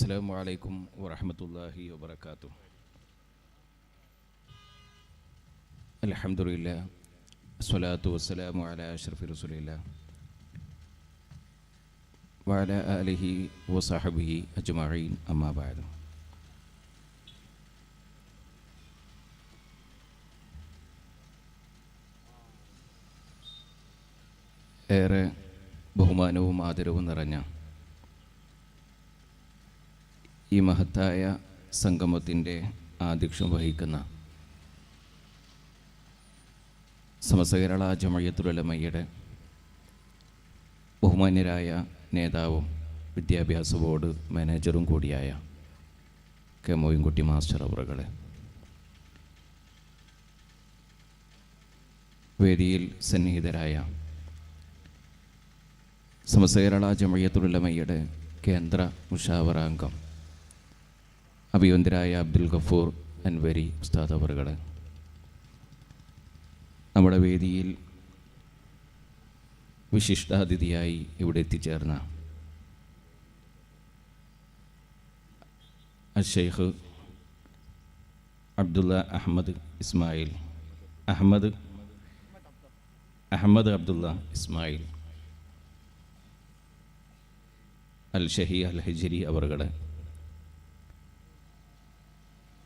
അസ്സാം വലൈക്കും വറഹമത്തല്ലാഹി വാത്തു അലഹമുല്ല സ്വലാത്തു വസ്സലാമു അല അഷ്റഫി റസുലില്ല വാല അലഹി വസാഹബി അജ്മീൻ അമ്മാബാദ് ഏറെ ബഹുമാനവും ആദരവും നിറഞ്ഞ ഈ മഹത്തായ സംഗമത്തിന്റെ ആധ്യക്ഷം വഹിക്കുന്ന സമസ്തകേരള ജമയത്തുലമയ്യയുടെ ബഹുമാന്യരായ നേതാവും വിദ്യാഭ്യാസ ബോർഡ് മാനേജറും കൂടിയായ കെ മോയിൻകുട്ടി മാസ്റ്റർ അവറുകളെ. വേദിയിൽ സന്നിഹിതരായ സമസ്തകേരള ജമയത്തുലമയ്യയുടെ കേന്ദ്ര മുഷാവറാംഗം അഭിയന്തരായ അബ്ദുൽ ഗഫൂർ അൻവരി ഉസ്താദ് അവറുകൾ നമ്മുടെ വേദിയിൽ വിശിഷ്ടാതിഥിയായി ഇവിടെ എത്തിച്ചേർന്ന അഷെയ്ഖ് അബ്ദുള്ള അഹമ്മദ് ഇസ്മായിൽ അഹമ്മദ് അഹമ്മദ് അബ്ദുള്ള ഇസ്മായിൽ അൽ ഷഹി അൽ ഹജരി അവറുകളെ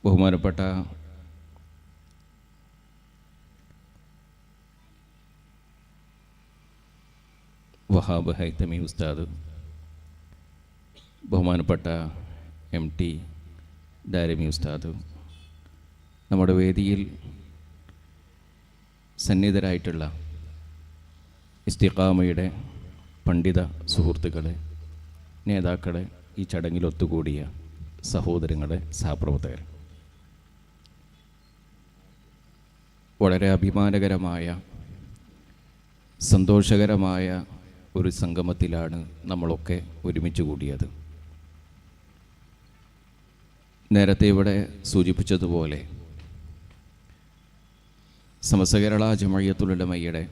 ബഹുമാനപ്പെട്ട വഹാബ് ഹൈത്തമി ഉസ്താദ് ബഹുമാനപ്പെട്ട എം ടി ദാരമി ഉസ്താദ് നമ്മുടെ വേദിയിൽ സന്നിധരായിട്ടുള്ള ഇസ്തിഖാമയുടെ പണ്ഡിത സുഹൃത്തുക്കളെ നേതാക്കളെ ഈ ചടങ്ങിൽ ഒത്തുകൂടിയ സഹോദരങ്ങളെ സഹപ്രവർത്തകർ വളരെ അഭിമാനകരമായ സന്തോഷകരമായ ഒരു സംഗമത്തിലാണ് നമ്മളൊക്കെ ഒരുമിച്ച് കൂടിയത്. നേരത്തെ ഇവിടെ സൂചിപ്പിച്ചതുപോലെ സമസ്തകേരള ജമയത്തുലമയ്യയുടെ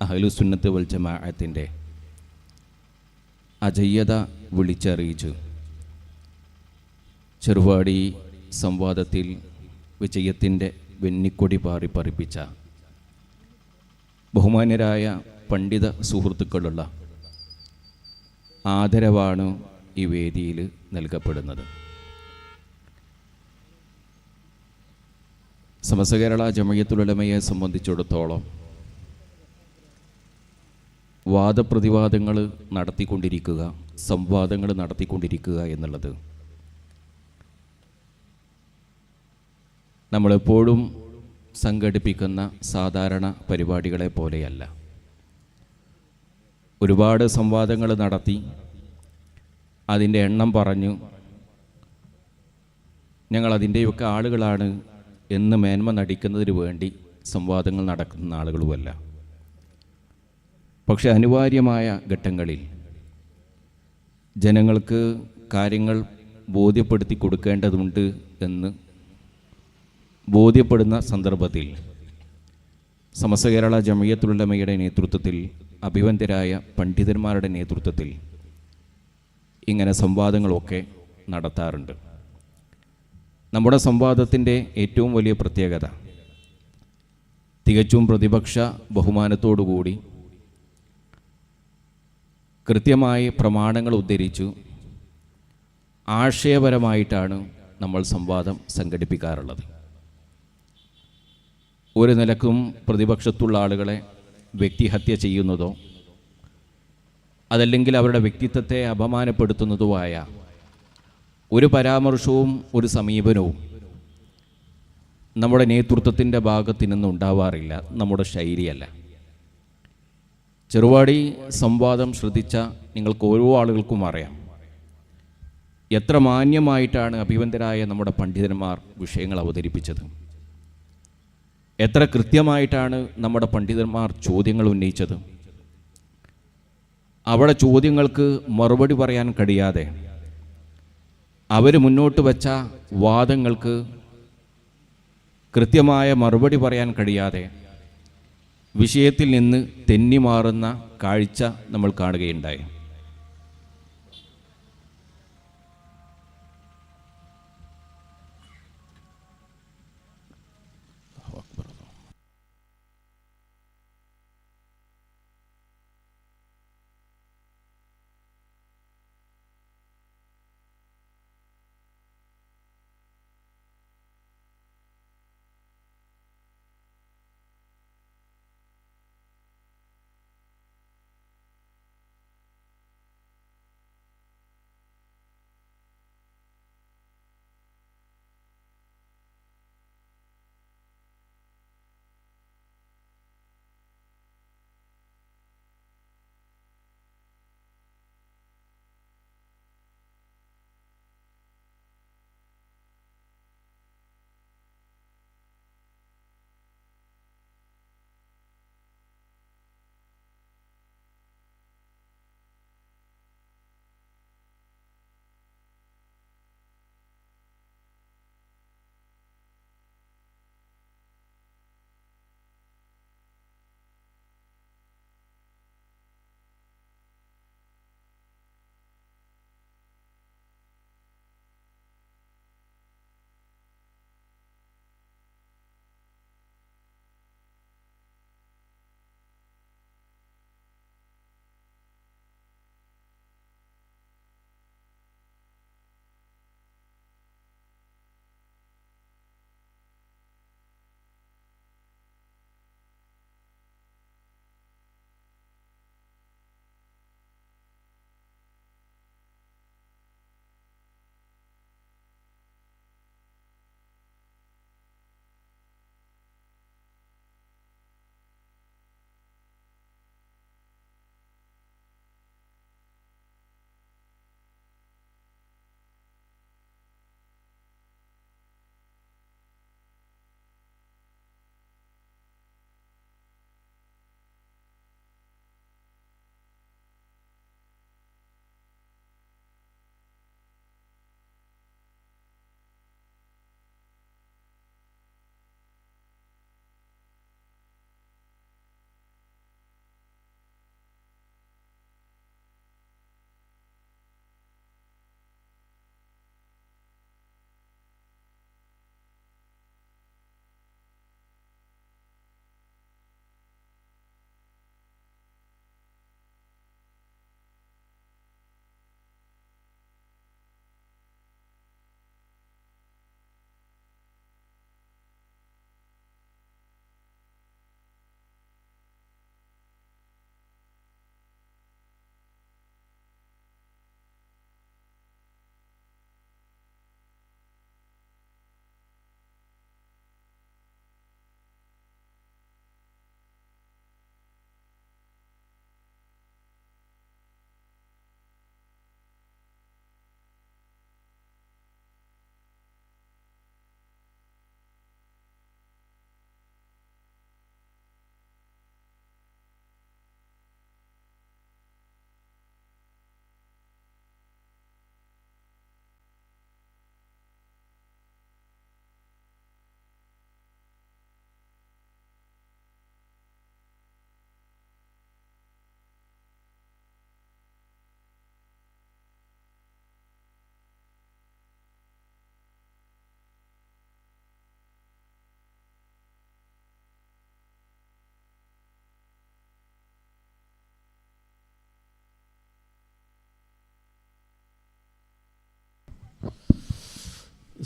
അഹലുസുന്നത്ത് വൽ ജമാഅത്തിന്റെ അജയ്യത വിളിച്ചറിയിച്ചു ചെറുപാടി സംവാദത്തിൽ വിജയത്തിന്റെ വെന്നിക്കൊടി പാറി പറിപ്പിച്ച ബഹുമാന്യരായ പണ്ഡിത സുഹൃത്തുക്കളുള്ള ആദരവാണ് ഈ വേദിയിൽ നൽകപ്പെടുന്നത്. സമസ്തകേരള ജമയത്തുലമയെ സംബന്ധിച്ചിടത്തോളം വാദപ്രതിവാദങ്ങൾ നടത്തിക്കൊണ്ടിരിക്കുക സംവാദങ്ങൾ നടത്തിക്കൊണ്ടിരിക്കുക എന്നുള്ളത് നമ്മളെപ്പോഴും സംഘടിപ്പിക്കുന്ന സാധാരണ പരിപാടികളെ പോലെയല്ല. ഒരുപാട് സംവാദങ്ങൾ നടത്തി അതിന്റെ എണ്ണം പറഞ്ഞു ഞങ്ങൾ അതിന്റെയൊക്കെ ആളുകളാണ് എന്ന് മേന്മ നടിക്കുന്നതിന് വേണ്ടി സംവാദങ്ങൾ നടക്കുന്ന ആളുകളുമല്ല. പക്ഷെ അനിവാര്യമായ ഘട്ടങ്ങളിൽ ജനങ്ങൾക്ക് കാര്യങ്ങൾ ബോധ്യപ്പെടുത്തി കൊടുക്കേണ്ടതുണ്ട് എന്ന് ബോധ്യപ്പെടുന്ന സന്ദർഭത്തിൽ സമസ്ത കേരള ജമയത്തുള്ളമയുടെ നേതൃത്വത്തിൽ അഭിവന്ദരായ പണ്ഡിതന്മാരുടെ നേതൃത്വത്തിൽ ഇങ്ങനെ സംവാദങ്ങളൊക്കെ നടത്താറുണ്ട്. നമ്മുടെ സംവാദത്തിന്റെ ഏറ്റവും വലിയ പ്രത്യേകത തികച്ചും പ്രതിപക്ഷ ബഹുമാനത്തോടുകൂടി കൃത്യമായി പ്രമാണങ്ങൾ ഉദ്ധരിച്ചു ആശയപരമായിട്ടാണ് നമ്മൾ സംവാദം സംഘടിപ്പിക്കാറുള്ളത്. ഒരു നിലക്കും പ്രതിപക്ഷത്തുള്ള ആളുകളെ വ്യക്തിഹത്യ ചെയ്യുന്നതോ അതല്ലെങ്കിൽ അവരുടെ വ്യക്തിത്വത്തെ അപമാനപ്പെടുത്തുന്നതോ ആയ ഒരു പരാമർശവും ഒരു സമീപനവും നമ്മുടെ നേതൃത്വത്തിന്റെ ഭാഗത്തു നിന്ന് ഉണ്ടാവാറില്ല. നമ്മുടെ ശൈലിയല്ല. ചെറുവാടി സംവാദം ശ്രദ്ധിച്ച നിങ്ങൾക്ക് ഓരോ ആളുകൾക്കും അറിയാം. എത്ര മാന്യമായിട്ടാണ് അഭിവന്ദരായ നമ്മുടെ പണ്ഡിതന്മാർ വിഷയങ്ങൾ അവതരിപ്പിച്ചത്. എത്ര കൃത്യമായിട്ടാണ് നമ്മുടെ പണ്ഡിതന്മാർ ചോദ്യങ്ങൾ ഉന്നയിച്ചത്? അവിടെ ചോദ്യങ്ങൾക്ക് മറുപടി പറയാൻ കഴിയാതെ അവർ മുന്നോട്ട് വച്ച വാദങ്ങൾക്ക് കൃത്യമായ മറുപടി പറയാൻ കഴിയാതെ വിഷയത്തിൽ നിന്ന് തെന്നിമാറുന്ന കാഴ്ച നമ്മൾ കാണുകയുണ്ടായി.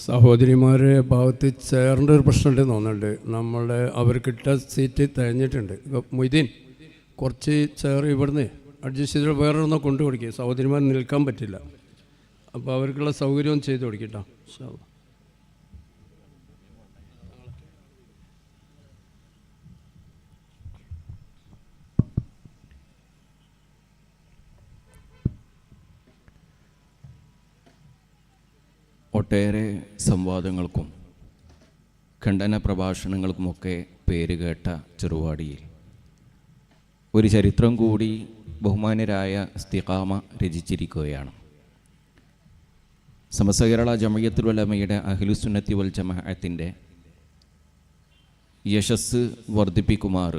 സഹോദരിമാരെ ഭാഗത്ത് ചേർന്ന ഒരു പ്രശ്നമുണ്ടെന്ന് തോന്നുന്നുണ്ട്. നമ്മളുടെ അവർക്കിട്ട സീറ്റ് തികഞ്ഞിട്ടുണ്ട് മൊയ്തീൻ കുറച്ച് ചെയർ ഇവിടുന്ന് അഡ്ജസ്റ്റ് ചെയ്തിട്ട് വേറെ ഒന്നും കൊണ്ടു കൊടുക്കുക സഹോദരിമാർ നിൽക്കാൻ പറ്റില്ല. അപ്പോൾ അവർക്കുള്ള സൗകര്യം ചെയ്ത് കൊടുക്കട്ടോ ഒട്ടേറെ സംവാദങ്ങൾക്കും ഖണ്ഡന പ്രഭാഷണങ്ങൾക്കുമൊക്കെ പേരുകേട്ട ചെറുവാടിയിൽ. ഒരു ചരിത്രം കൂടി ബഹുമാനരായ സ്തിഖാമ രചിച്ചിരിക്കുകയാണ്. സമസ്ത ജമയത്തുലമയുടെ അഖിലുസുന്നത്തി വൽ ജമാഅത്തിന്റെ യശസ് വർദ്ധിപ്പിക്കുമാർ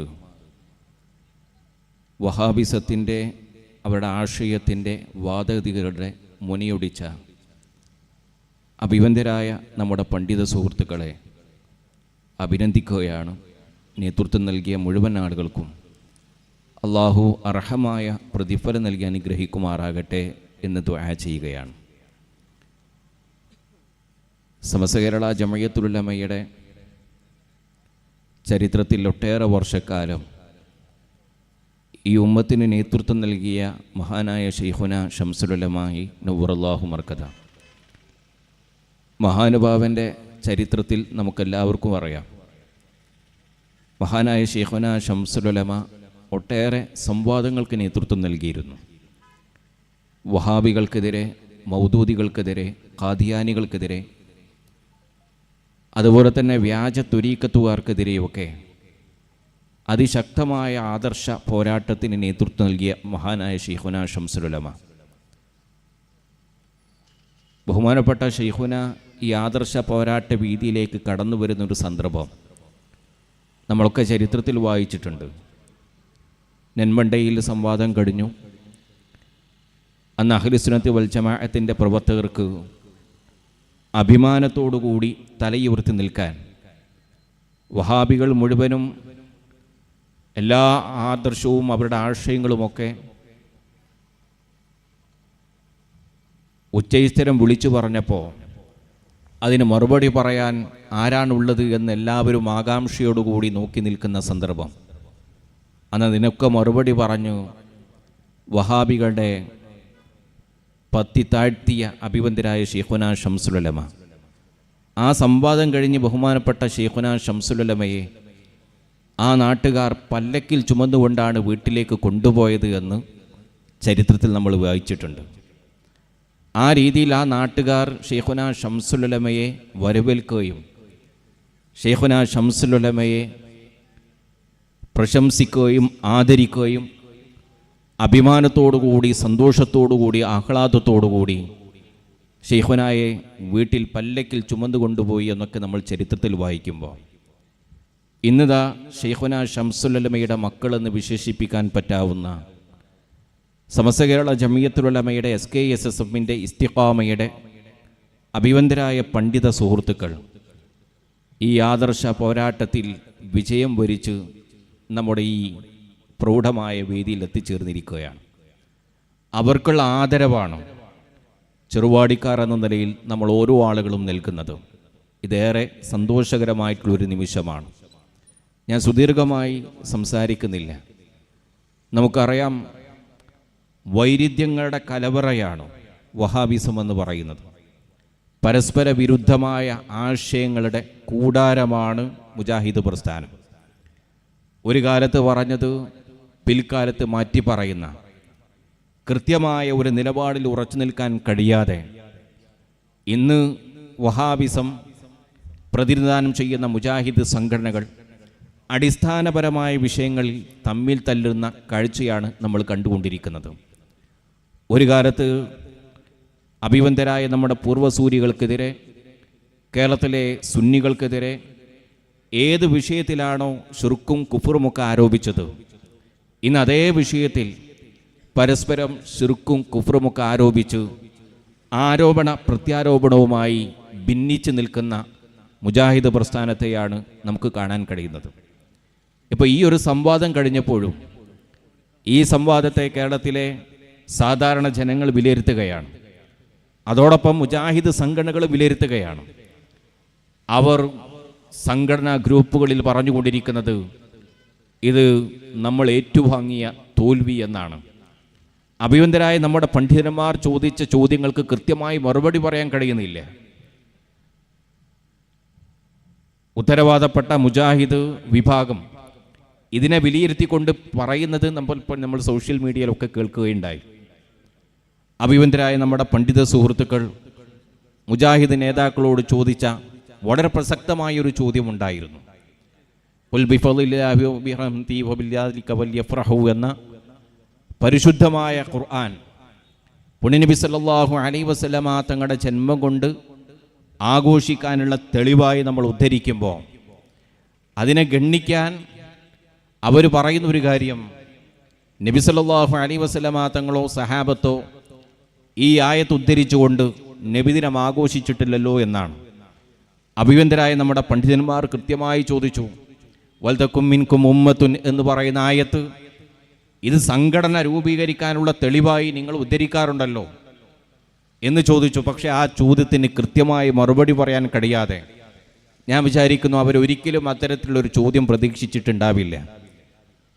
വഹാബിസത്തിന്റെ അവരുടെ ആശയത്തിന്റെ വാദഗതികളുടെ മുനിയൊടിച്ച അഭിവന്ദരായ നമ്മുടെ പണ്ഡിത സുഹൃത്തുക്കളെ അഭിനന്ദിക്കുകയാണ് നേതൃത്വം നൽകിയ മുഴുവൻ ആളുകൾക്കും. അള്ളാഹു അർഹമായ പ്രതിഫലം നൽകി അനുഗ്രഹിക്കുമാറാകട്ടെ എന്ന് ദ്വാ ചെയ്യുകയാണ്. സമസ്തകേരള ജമയത്തുലമയുടെ ചരിത്രത്തിൽ ഒട്ടേറെ വർഷക്കാലം ഈ ഉമ്മത്തിന് നേതൃത്വം നൽകിയ മഹാനായ ഷെയ്ഖുന ഷംസുലമായി നവറുല്ലാഹു മർക്കഥ മഹാനുഭാവന്റെ ചരിത്രത്തിൽ നമുക്കെല്ലാവർക്കും അറിയാം. മഹാനായ ഷെയ്ഖുന ഷംസുലമ ഒട്ടേറെ സംവാദങ്ങൾക്ക് നേതൃത്വം നൽകിയിരുന്നു. വഹാബികൾക്കെതിരെ മൗദൂദികൾക്കെതിരെ കാതിയാനികൾക്കെതിരെ അതുപോലെ തന്നെ വ്യാജ തുരീക്കത്തുകാർക്കെതിരെയൊക്കെ അതിശക്തമായ ആദർശ പോരാട്ടത്തിന് നേതൃത്വം നൽകിയ മഹാനായ ഷെയ്ഖുന ഷംസുലമ ബഹുമാനപ്പെട്ട ഷെയ്ഖുന ഈ ആദർശ പോരാട്ട വീതിയിലേക്ക് കടന്നു വരുന്നൊരു സന്ദർഭം നമ്മളൊക്കെ ചരിത്രത്തിൽ വായിച്ചിട്ടുണ്ട്. നെന്മണ്ടയിൽ സംവാദം കഴിഞ്ഞു. അന്ന് അഖിലുസുനത്ത് വൽജമാഅത്തിന്റെ പ്രവർത്തകർക്ക് അഭിമാനത്തോടുകൂടി തലയുയർത്തി നിൽക്കാൻ വഹാബികൾ മുഴുവനും എല്ലാ ആദർശവും അവരുടെ ആശയങ്ങളുമൊക്കെ ഉച്ചൈസ്ഥരം വിളിച്ചു പറഞ്ഞപ്പോൾ അതിന് മറുപടി പറയാൻ ആരാണുള്ളത് എന്ന് എല്ലാവരും ആകാംക്ഷയോടുകൂടി നോക്കി നിൽക്കുന്ന സന്ദർഭം. അന്ന് അതിനൊക്കെ മറുപടി പറഞ്ഞു വഹാബികളുടെ പത്തി താഴ്ത്തിയ അഭിവന്ദരായ ഷെയ്ഖുന ഷംസുലമ ആ സംവാദം കഴിഞ്ഞ് ബഹുമാനപ്പെട്ട ഷെയ്ഖുന ഷംസുലമയെ ആ നാട്ടുകാർ പല്ലക്കിൽ ചുമന്നുകൊണ്ടാണ് വീട്ടിലേക്ക് കൊണ്ടുപോയത് എന്ന് ചരിത്രത്തിൽ നമ്മൾ വായിച്ചിട്ടുണ്ട്. ആ രീതിയിൽ ആ നാട്ടുകാർ ഷെയ്ഖുന ഷംസുലമയെ വരവേൽക്കുകയും ഷെയ്ഖുന ഷംസുലമയെ പ്രശംസിക്കുകയും ആദരിക്കുകയും അഭിമാനത്തോടുകൂടി സന്തോഷത്തോടുകൂടി ആഹ്ലാദത്തോടുകൂടി ഷെയ്ഖുനായെ വീട്ടിൽ പല്ലക്കിൽ ചുമന്നു കൊണ്ടുപോയി എന്നൊക്കെ നമ്മൾ ചരിത്രത്തിൽ വായിക്കുമ്പോൾ. ഇന്നിതാ ഷെയ്ഖുന ഷംസുലമയുടെ മക്കളെന്ന് വിശേഷിപ്പിക്കാൻ പറ്റാവുന്ന സമസ്ത കേരള ജമിയത്തുലമയുടെ എസ് കെ എസ് എസ് എഫിന്റെ ഇസ്തിഖാമയുടെ അഭിവന്ദരായ പണ്ഡിത സുഹൃത്തുക്കൾ ഈ ആദർശ പോരാട്ടത്തിൽ വിജയം വരിച്ച് നമ്മുടെ ഈ പ്രൗഢമായ വേദിയിൽ എത്തിച്ചേർന്നിരിക്കുകയാണ്. അവർക്കുള്ള ആദരവാണ് ചെറുവാടിക്കാർ എന്ന നിലയിൽ നമ്മൾ ഓരോ ആളുകളും നൽകുന്നത്. ഇതേറെ സന്തോഷകരമായിട്ടുള്ളൊരു നിമിഷമാണ്. ഞാൻ സുദീർഘമായി സംസാരിക്കുന്നില്ല. നമുക്കറിയാം വൈരുദ്ധ്യങ്ങളുടെ കലവറയാണ് വഹാബിസം എന്ന് പറയുന്നത്. പരസ്പര വിരുദ്ധമായ ആശയങ്ങളുടെ കൂടാരമാണ് മുജാഹിദ് പ്രസ്ഥാനം. ഒരു കാലത്ത് പറഞ്ഞത് പിൽക്കാലത്ത് മാറ്റി പറയുന്ന കൃത്യമായ ഒരു നിലപാടിൽ ഉറച്ചു നിൽക്കാൻ കഴിയാതെ ഇന്ന് വഹാബിസം പ്രതിനിധാനം ചെയ്യുന്ന മുജാഹിദ് സംഘടനകൾ അടിസ്ഥാനപരമായ വിഷയങ്ങളിൽ തമ്മിൽ തല്ലുന്ന കാഴ്ചയാണ് നമ്മൾ കണ്ടുകൊണ്ടിരിക്കുന്നത്. ഒരു കാലത്ത് അഭിവന്ധരായ നമ്മുടെ പൂർവസൂരികൾക്കെതിരെ കേരളത്തിലെ സുന്നികൾക്കെതിരെ ഏത് വിഷയത്തിലാണോ ഷുർക്കും കുഫറുമൊക്കെ ആരോപിച്ചത് ഇന്ന് അതേ വിഷയത്തിൽ പരസ്പരം ഷിർക്കും കുഫറുമൊക്കെ ആരോപിച്ച് ആരോപണ പ്രത്യാരോപണവുമായി ഭിന്നിച്ച് നിൽക്കുന്ന മുജാഹിദ് പ്രസ്ഥാനത്തെയാണ് നമുക്ക് കാണാൻ കഴിയുന്നത്. ഇപ്പോൾ ഈ ഒരു സംവാദം കഴിഞ്ഞപ്പോഴും ഈ സംവാദത്തെ കേരളത്തിലെ സാധാരണ ജനങ്ങൾ വിലയിരുത്തുകയാണ്. അതോടൊപ്പം മുജാഹിദ് സംഘടനകൾ വിലയിരുത്തുകയാണ്. അവർ സംഘടനാ ഗ്രൂപ്പുകളിൽ പറഞ്ഞുകൊണ്ടിരിക്കുന്നത് ഇത് നമ്മൾ ഏറ്റുവാങ്ങിയ തോൽവി എന്നാണ്. അഭിയന്തരായ നമ്മുടെ പണ്ഡിതന്മാർ ചോദിച്ച ചോദ്യങ്ങൾക്ക് കൃത്യമായി മറുപടി പറയാൻ കഴിയുന്നില്ല. ഉത്തരവാദപ്പെട്ട മുജാഹിദ് വിഭാഗം ഇതിനെ വിലയിരുത്തിക്കൊണ്ട് പറയുന്നത് നമ്മൾ നമ്മൾ സോഷ്യൽ മീഡിയയിലൊക്കെ കേൾക്കുകയുണ്ടായി. അഭിവന്തരായ നമ്മുടെ പണ്ഡിത സുഹൃത്തുക്കൾ മുജാഹിദ് നേതാക്കളോട് ചോദിച്ച വളരെ പ്രസക്തമായ ഒരു ചോദ്യമുണ്ടായിരുന്നു എന്ന പരിശുദ്ധമായ ഖുർആൻ പുണ്യനബി സല്ലാഹു അലൈ വസല്ലമ തങ്ങളുടെ ജന്മം കൊണ്ട് ആഘോഷിക്കാനുള്ള തെളിവായി നമ്മൾ ഉദ്ധരിക്കുമ്പോൾ അതിനെ ഗണ്ണിക്കാൻ അവർ പറയുന്ന ഒരു കാര്യം നബി സല്ലല്ലാഹു അലൈഹി വസല്ലമ തങ്ങളോ സഹാബത്തോ ഈ ആയത്ത് ഉദ്ധരിച്ചുകൊണ്ട് നബിദിനം ആഘോഷിച്ചിട്ടില്ലല്ലോ എന്നാണ്. അഭിവന്തരായ നമ്മുടെ പണ്ഡിതന്മാർ കൃത്യമായി ചോദിച്ചു വൽതക്കും മിൻകും ഉമ്മത്തുൻ എന്ന് പറയുന്ന ആയത്ത് ഇത് സംഘടന രൂപീകരിക്കാനുള്ള തെളിവായി നിങ്ങൾ ഉദ്ധരിക്കാറുണ്ടല്ലോ എന്ന് ചോദിച്ചു. പക്ഷേ ആ ചോദ്യത്തിന് കൃത്യമായി മറുപടി പറയാൻ കഴിയാതെ ഞാൻ വിചാരിക്കുന്നു അവരൊരിക്കലും അത്തരത്തിലുള്ളൊരു ചോദ്യം പ്രതീക്ഷിച്ചിട്ടുണ്ടാവില്ല.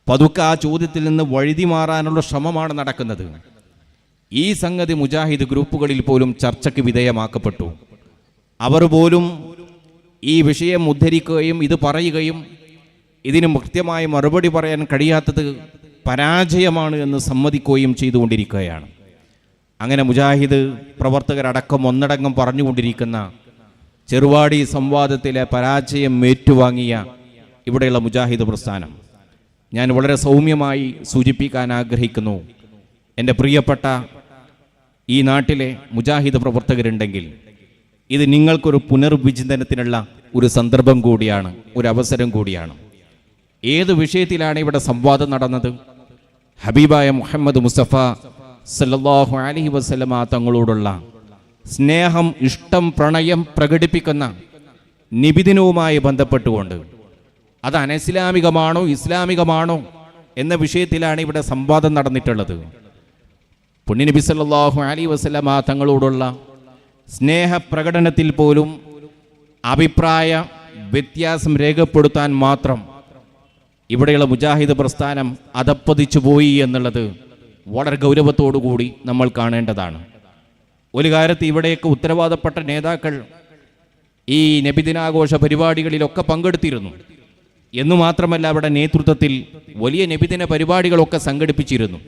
പതുക്കെ ആ ചോദ്യത്തിൽ നിന്ന് വഴുതി മാറാനുള്ള ശ്രമമാണ് നടക്കുന്നത്. ഈ സംഗതി മുജാഹിദ് ഗ്രൂപ്പുകളിൽ പോലും ചർച്ചയ്ക്ക് വിധേയമാക്കപ്പെട്ടു. അവർ പോലും ഈ വിഷയം ഉദ്ധരിക്കുകയും ഇത് പറയുകയും ഇതിന് കൃത്യമായി മറുപടി പറയാൻ കഴിയാത്തത് പരാജയമാണ് എന്ന് സമ്മതിക്കുകയും ചെയ്തുകൊണ്ടിരിക്കുകയാണ്. അങ്ങനെ മുജാഹിദ് പ്രവർത്തകരടക്കം ഒന്നടങ്കം പറഞ്ഞുകൊണ്ടിരിക്കുന്ന ചെറുവാടി സംവാദത്തിലെ പരാജയം ഏറ്റുവാങ്ങിയ ഇവിടെയുള്ള മുജാഹിദ് പ്രസ്ഥാനം. ഞാൻ വളരെ സൗമ്യമായി സൂചിപ്പിക്കാൻ ആഗ്രഹിക്കുന്നു. എന്റെ പ്രിയപ്പെട്ട ഈ നാട്ടിലെ മുജാഹിദ് പ്രവർത്തകരുണ്ടെങ്കിൽ ഇത് നിങ്ങൾക്കൊരു പുനർവിചിന്തനത്തിനുള്ള ഒരു സന്ദർഭം കൂടിയാണ് ഒരു അവസരം കൂടിയാണ്. ഏത് വിഷയത്തിലാണ് ഇവിടെ സംവാദം നടന്നത്? ഹബീബായ മുഹമ്മദ് മുസ്തഫ സല്ലല്ലാഹു അലഹി വസല്ലമ തങ്ങളോടുള്ള സ്നേഹം ഇഷ്ടം പ്രണയം പ്രകടിപ്പിക്കുന്ന നിബിദിനവുമായി ബന്ധപ്പെട്ടുകൊണ്ട് അത് അനസ്ലാമികമാണോ ഇസ്ലാമികമാണോ എന്ന വിഷയത്തിലാണ് ഇവിടെ സംവാദം നടന്നിട്ടുള്ളത്. പുണ്യനബി സല്ലാഹു അലി വസ്ലമ തങ്ങളോടുള്ള സ്നേഹപ്രകടനത്തിൽ പോലും അഭിപ്രായ വ്യത്യാസം രേഖപ്പെടുത്താൻ മാത്രം ഇവിടെയുള്ള മുജാഹിദ് പ്രസ്ഥാനം അതപ്പതിച്ചു പോയി എന്നുള്ളത് വളരെ കൂടി നമ്മൾ കാണേണ്ടതാണ്. ഒരു കാലത്ത് ഇവിടെയൊക്കെ ഉത്തരവാദപ്പെട്ട നേതാക്കൾ ഈ നബിദിനാഘോഷ പരിപാടികളിലൊക്കെ പങ്കെടുത്തിരുന്നു. എന്നു മാത്രമല്ല അവിടെ നേതൃത്വത്തിൽ വലിയ നബിദിന പരിപാടികളൊക്കെ സംഘടിപ്പിച്ചിരുന്നു.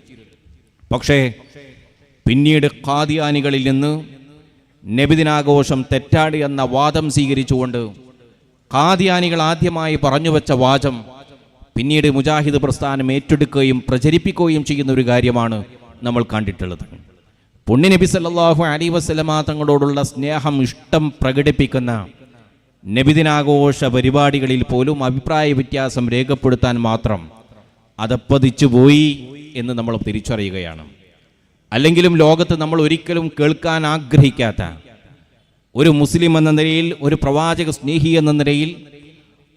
പക്ഷേ പിന്നീട് ഖാദിയാനികളിൽ നിന്ന് നബിദിനാഘോഷം തെറ്റാടി എന്ന വാദം സ്വീകരിച്ചുകൊണ്ട് ഖാദിയാനികൾ ആദ്യമായി പറഞ്ഞു വെച്ച വാചം പിന്നീട് മുജാഹിദ് പ്രസ്ഥാനം ഏറ്റെടുക്കുകയും പ്രചരിപ്പിക്കുകയും ചെയ്യുന്ന ഒരു കാര്യമാണ് നമ്മൾ കണ്ടിട്ടുള്ളത്. പുണ്യ നബി സല്ലാഹു അലി വസല്ലമ തങ്ങളോടുള്ള സ്നേഹം ഇഷ്ടം പ്രകടിപ്പിക്കുന്ന നബിദിനാഘോഷ പരിപാടികളിൽ പോലും അഭിപ്രായ വ്യത്യാസം രേഖപ്പെടുത്താൻ മാത്രം അതപ്പതിച്ചു പോയി എന്ന് നമ്മൾ തിരിച്ചറിയുകയാണ്. അല്ലെങ്കിലും ലോകത്ത് നമ്മൾ ഒരിക്കലും കേൾക്കാൻ ആഗ്രഹിക്കാത്ത ഒരു മുസ്ലിം എന്ന നിലയിൽ ഒരു പ്രവാചക സ്നേഹി എന്ന നിലയിൽ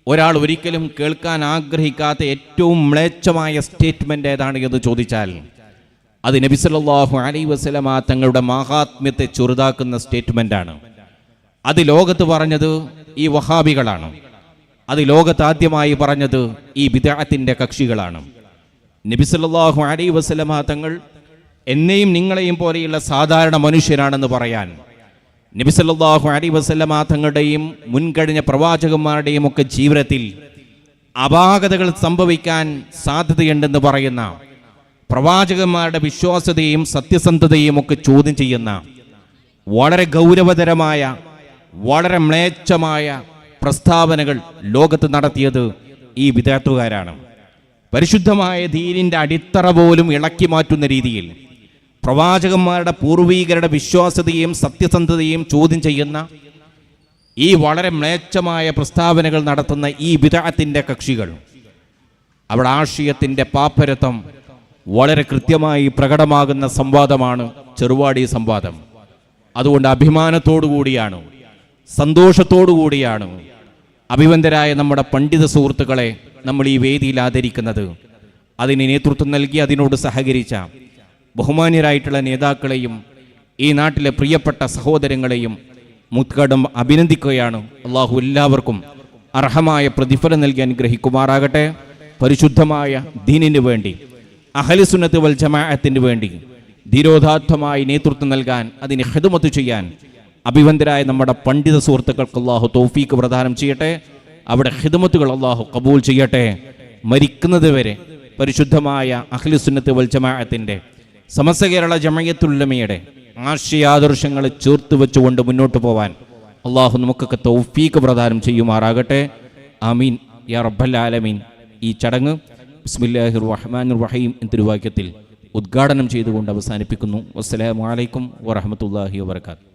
ഒരാൾ ഒരിക്കലും കേൾക്കാൻ ആഗ്രഹിക്കാത്ത ഏറ്റവും മ്ലേച്ഛമായ സ്റ്റേറ്റ്മെന്റ് ഏതാണ് എന്ന് ചോദിച്ചാൽ അത് നബി സല്ലല്ലാഹു അലൈഹി വസല്ലമ തങ്ങളുടെ മഹാത്മ്യത്തെ ചെറുതാക്കുന്ന സ്റ്റേറ്റ്മെന്റാണ് അത് ലോകത്ത് പറഞ്ഞത് ഈ വഹാബികളാണ്. അത് ലോകത്ത് ആദ്യമായി പറഞ്ഞത് ഈ ബിദഅത്തിന്റെ കക്ഷികളാണ്. നബി സല്ലല്ലാഹു അലൈഹി വസല്ലമ തങ്ങൾ എന്നെയും നിങ്ങളെയും പോലെയുള്ള സാധാരണ മനുഷ്യരാണെന്ന് പറയാൻ. നബിസല്ലാഹു അലി അലൈഹി വസല്ലമ തങ്ങളുടെയും മുൻകഴിഞ്ഞ പ്രവാചകന്മാരുടെയും ഒക്കെ ജീവിതത്തിൽ അപാകതകൾ സംഭവിക്കാൻ സാധ്യതയുണ്ടെന്ന് പറയുന്ന പ്രവാചകന്മാരുടെ വിശ്വാസ്യതയും സത്യസന്ധതയും ഒക്കെ ചോദ്യം ചെയ്യുന്ന വളരെ ഗൗരവതരമായ വളരെ മ്ലേച്ഛമായ പ്രസ്താവനകൾ ലോകത്ത് നടത്തിയത് ഈ വിദേത്തുകാരാണ് പരിശുദ്ധമായ ധീരിന്റെ അടിത്തറ പോലും ഇളക്കി മാറ്റുന്ന രീതിയിൽ പ്രവാചകന്മാരുടെ പൂർവീകരുടെ വിശ്വാസ്യതയും സത്യസന്ധതയും ചോദ്യം ചെയ്യുന്ന ഈ വളരെ മ്ലേച്ഛമായ പ്രസ്താവനകൾ നടത്തുന്ന ഈ വിദഗ്ധത്തിന്റെ കക്ഷികൾ. അവിടെ ആശയത്തിന്റെ പാപ്പരത്വം വളരെ കൃത്യമായി പ്രകടമാകുന്ന സംവാദമാണ് ചെറുവാടി സംവാദം. അതുകൊണ്ട് അഭിമാനത്തോടു കൂടിയാണ് സന്തോഷത്തോടു കൂടിയാണ് അഭിവന്ദരായ നമ്മുടെ പണ്ഡിത സുഹൃത്തുക്കളെ നമ്മൾ ഈ വേദിയിൽ ആദരിക്കുന്നത്. അതിന് നേതൃത്വം നൽകി അതിനോട് സഹകരിച്ച ബഹുമാന്യരായിട്ടുള്ള നേതാക്കളെയും ഈ നാട്ടിലെ പ്രിയപ്പെട്ട സഹോദരങ്ങളെയും മുത്കടം അഭിനന്ദിക്കുകയാണ്. അള്ളാഹു എല്ലാവർക്കും അർഹമായ പ്രതിഫലം നൽകി അനുഗ്രഹിക്കുമാറാകട്ടെ. പരിശുദ്ധമായ ദീനിനു വേണ്ടി അഹലിസുന്നത്ത് വൽ ജമാഅത്തിന് വേണ്ടി ധീരോദാത്തമായി നേതൃത്വം നൽകാൻ അതിന് ഹെതുമത്ത് ചെയ്യാൻ അഭിവന്ദരായ നമ്മുടെ പണ്ഡിത സുഹൃത്തുക്കൾക്ക് അള്ളാഹു തോഫീക്ക് പ്രദാനം ചെയ്യട്ടെ. അവിടെ ഹിദമത്തുകൾ അള്ളാഹു കബൂൽ ചെയ്യട്ടെ. മരിക്കുന്നത് വരെ പരിശുദ്ധമായ അഖിലുസുന്നത്ത് വൽ ജമാഅത്തിന്റെ സമസ്ത കേരള ജമയത്തുല്ലമയുടെ ആശയാദർശങ്ങളെ ചേർത്ത് വെച്ചുകൊണ്ട് മുന്നോട്ട് പോവാൻ അള്ളാഹു നമുക്കൊക്കെ തൗഫീക്ക് പ്രദാനം ചെയ്യുമാറാകട്ടെ. അമീൻ യാ റബ്ബൽ ആലമീൻ. ഈ ചടങ്ങ് ബിസ്മില്ലാഹിർ റഹ്മാനിർ റഹീം എന്ന തിരുവാക്യത്തിൽ ഉദ്ഘാടനം ചെയ്തുകൊണ്ട് അവസാനിപ്പിക്കുന്നു. അസ്സലാമലൈക്കും വറഹമത്തല്ലാഹി വബർക്കാത്തു